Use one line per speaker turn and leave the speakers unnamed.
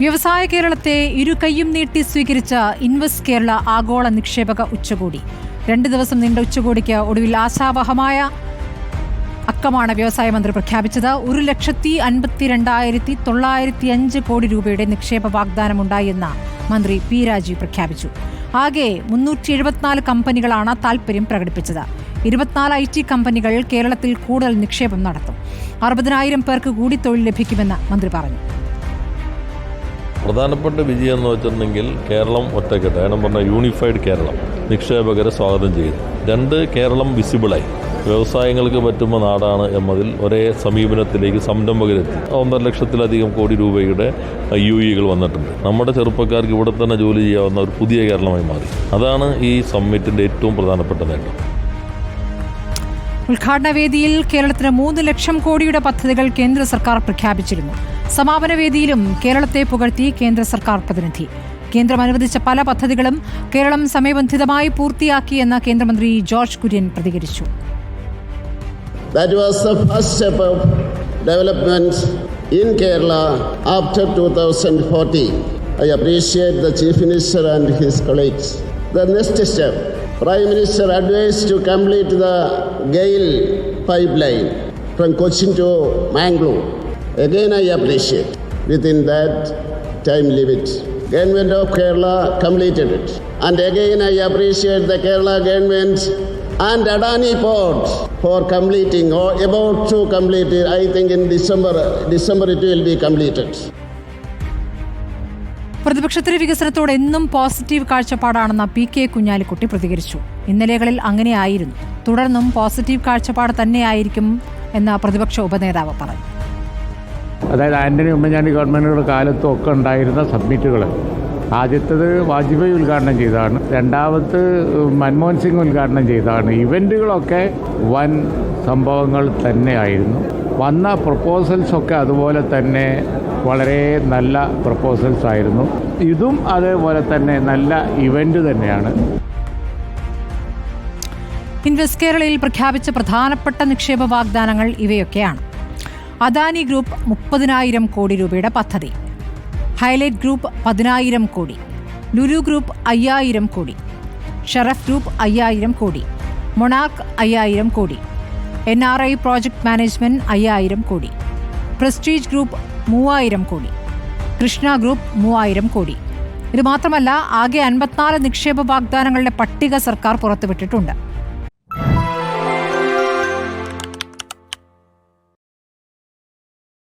വ്യവസായ കേരളത്തെ ഇരുകൈയും നീട്ടി സ്വീകരിച്ച ഇൻവെസ്റ്റ് കേരള ആഗോള നിക്ഷേപക ഉച്ചകോടി. രണ്ട് ദിവസം നീണ്ട ഉച്ചകോടിക്ക് ഒടുവിൽ ആശാവഹമായ അക്കമാണ് വ്യവസായ മന്ത്രി പ്രഖ്യാപിച്ചത്. ഒരു ലക്ഷത്തി അൻപത്തി രണ്ടായിരത്തി തൊള്ളായിരത്തി അഞ്ച് കോടി രൂപയുടെ നിക്ഷേപ വാഗ്ദാനമുണ്ടായെന്ന് മന്ത്രി പി രാജീവ് പ്രഖ്യാപിച്ചു. ആകെ മുന്നൂറ്റി എഴുപത്തിനാല് കമ്പനികളാണ് താൽപര്യം പ്രകടിപ്പിച്ചത്. ഇരുപത്തിനാല് ഐ ടി കമ്പനികൾ കേരളത്തിൽ കൂടുതൽ നിക്ഷേപം നടത്തും. അറുപതിനായിരം പേർക്ക് കൂടി തൊഴിൽ ലഭിക്കുമെന്ന് മന്ത്രി പറഞ്ഞു.
പ്രധാനപ്പെട്ട വിജയം എന്ന് വെച്ചിട്ടുണ്ടെങ്കിൽ കേരളം ഒറ്റക്കെട്ട് ഞാൻ പറഞ്ഞ യൂണിഫൈഡ് കേരളം. നിക്ഷേപകരെ സ്വാഗതം ചെയ്തു രണ്ട് കേരളം വിസിബിളായി വ്യവസായങ്ങൾക്ക് പറ്റുന്ന നാടാണ് എന്നതിൽ ഒരേ സമീപനത്തിലേക്ക് സംരംഭകരെത്തി ഒന്നര ലക്ഷത്തിലധികം കോടി രൂപയുടെ യു ഇകൾ വന്നിട്ടുണ്ട്. നമ്മുടെ ചെറുപ്പക്കാർക്ക് ഇവിടെ തന്നെ ജോലി ചെയ്യാവുന്ന ഒരു പുതിയ കേരളമായി മാറി. അതാണ് ഈ സമ്മിറ്റിന്റെ ഏറ്റവും പ്രധാനപ്പെട്ട നേട്ടം.
ഉദ്ഘാടന വേദിയിൽ കേരളത്തിന് മൂന്ന് ലക്ഷം കോടിയുടെ പദ്ധതികൾ കേന്ദ്ര സർക്കാർ പ്രഖ്യാപിച്ചിരുന്നു. സമാപന വേദിയിലും കേരളത്തെ പുകഴ്ത്തി കേന്ദ്ര സർക്കാർ പ്രതിനിധി. കേന്ദ്രം അനുവദിച്ച പല പദ്ധതികളും കേരളം സമയബന്ധിതമായി പൂർത്തിയാക്കിയെന്ന കേന്ദ്രമന്ത്രി ജോർജ് കുര്യൻ പ്രതികരിച്ചു.
Mangalore Again, I appreciate within that time limit. Government of Kerala completed it. And again, I appreciate the Kerala government and Adani Port for completing or about to complete it. I think in December, December it will be completed.
പ്രതിപക്ഷത്തിന്റെ വികസനത്തോട് എന്നും positive കാഴ്ചപ്പാടാണെന്ന P K Kunhalikutty പ്രതികരിച്ചു ഇന്നലെകളിൽ അങ്ങനെയായിരുന്നു തുടർന്നും positive കാഴ്ചപ്പാട് തന്നെയായിരിക്കും എന്ന് പ്രതിപക്ഷ ഉപനേതാവ് പറഞ്ഞു
അതായത് ആന്റണി ഉമ്മൻചാണ്ടി ഗവൺമെന്റുകളുടെ കാലത്തും ഒക്കെ ഉണ്ടായിരുന്ന സബ്മിറ്റുകൾ ആദ്യത്തത് വാജ്പേയി ഉദ്ഘാടനം ചെയ്തതാണ്. രണ്ടാമത് മൻമോഹൻ സിംഗ് ഉദ്ഘാടനം ചെയ്തതാണ്. ഇവന്റുകളൊക്കെ വൻ സംഭവങ്ങൾ തന്നെയായിരുന്നു. വന്ന പ്രപ്പോസൽസൊക്കെ അതുപോലെ തന്നെ വളരെ നല്ല പ്രപ്പോസൽസ് ആയിരുന്നു. ഇതും അതേപോലെ തന്നെ നല്ല ഇവന്റ് തന്നെയാണ്.
ഇൻവെസ്റ്റ് കേരളയിൽ പ്രഖ്യാപിച്ച പ്രധാനപ്പെട്ട നിക്ഷേപ വാഗ്ദാനങ്ങൾ ഇവയൊക്കെയാണ്. അദാനി ഗ്രൂപ്പ് മുപ്പതിനായിരം കോടി രൂപയുടെ പദ്ധതി. ഹൈലൈറ്റ് ഗ്രൂപ്പ് പതിനായിരം കോടി. ലുലു ഗ്രൂപ്പ് അയ്യായിരം കോടി. ഷറഫ് ഗ്രൂപ്പ് അയ്യായിരം കോടി. മൊണാക്ക് അയ്യായിരം കോടി. N R I project management അയ്യായിരം കോടി. പ്രസ്റ്റീജ് ഗ്രൂപ്പ് മൂവായിരം കോടി. കൃഷ്ണ ഗ്രൂപ്പ് മൂവായിരം കോടി. ഇത് മാത്രമല്ല ആകെ അൻപത്തിനാല് നിക്ഷേപ വാഗ്ദാനങ്ങളുടെ പട്ടിക സർക്കാർ പുറത്തുവിട്ടിട്ടുണ്ട്.